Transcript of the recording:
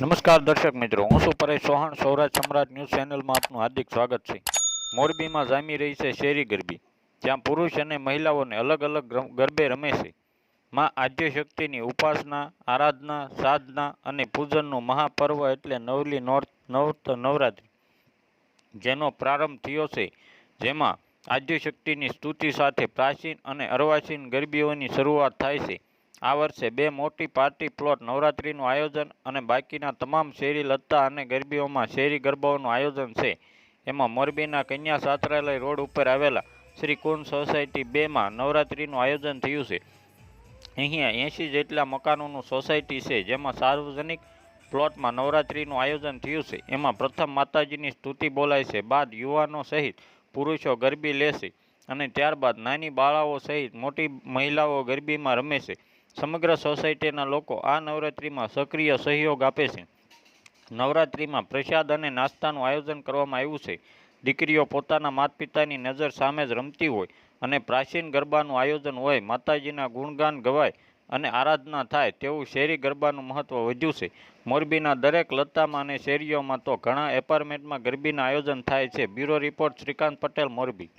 નમસ્કાર દર્શક મિત્રો, હું શું પરેશ ચૌહાણ, સૌરાષ્ટ્ર સમ્રાટ ન્યૂઝ ચેનલમાં આપનું હાર્દિક સ્વાગત છે. મોરબીમાં જામી રહી છે શેરી ગરબી, જ્યાં પુરુષ અને મહિલાઓને અલગ અલગ ગરબે રમે છે. માં આદ્યશક્તિની ઉપાસના, આરાધના, સાધના અને પૂજનનું મહાપર્વ એટલે નવલી નોર નવ નવરાત્રિ. જેનો પ્રારંભ થયો છે, જેમાં આદ્યશક્તિની સ્તુતિ સાથે પ્રાચીન અને અર્વાચીન ગરબીઓની શરૂઆત થાય છે. આ વર્ષે બે મોટી પાર્ટી પ્લોટ નવરાત્રિનું આયોજન અને બાકીના તમામ શેરી લત્તા અને ગરબીઓમાં શેરી ગરબાઓનું આયોજન છે. એમાં મોરબીના કન્યા સાત્રાલય રોડ ઉપર આવેલા શ્રી કુંડ સોસાયટી બેમાં નવરાત્રિનું આયોજન થયું છે. અહીંયા એંશી જેટલા મકાનોનું સોસાયટી છે, જેમાં સાર્વજનિક પ્લોટમાં નવરાત્રિનું આયોજન થયું છે. એમાં પ્રથમ માતાજીની સ્તુતિ બોલાય છે, બાદ યુવાનો સહિત પુરુષો ગરબી લેશે અને ત્યારબાદ નાની બાળાઓ સહિત મોટી મહિલાઓ ગરબીમાં રમે છે. સમગ્ર સોસાયટીના લોકો આ નવરાત્રિમાં સક્રિય સહયોગ આપે છે. નવરાત્રિમાં પ્રસાદ અને નાસ્તાનું આયોજન કરવામાં આવ્યું છે. દીકરીઓ પોતાના માતા પિતાની નજર સામે જ રમતી હોય અને પ્રાચીન ગરબાનું આયોજન હોય, માતાજીના ગુણગાન ગવાય અને આરાધના થાય તેવું શેરી ગરબાનું મહત્ત્વ વધ્યું છે. મોરબીના દરેક લતામાં અને શેરીઓમાં તો ઘણા એપાર્ટમેન્ટમાં ગરબીના આયોજન થાય છે. Bureau report Shrikant Patel, Morbi.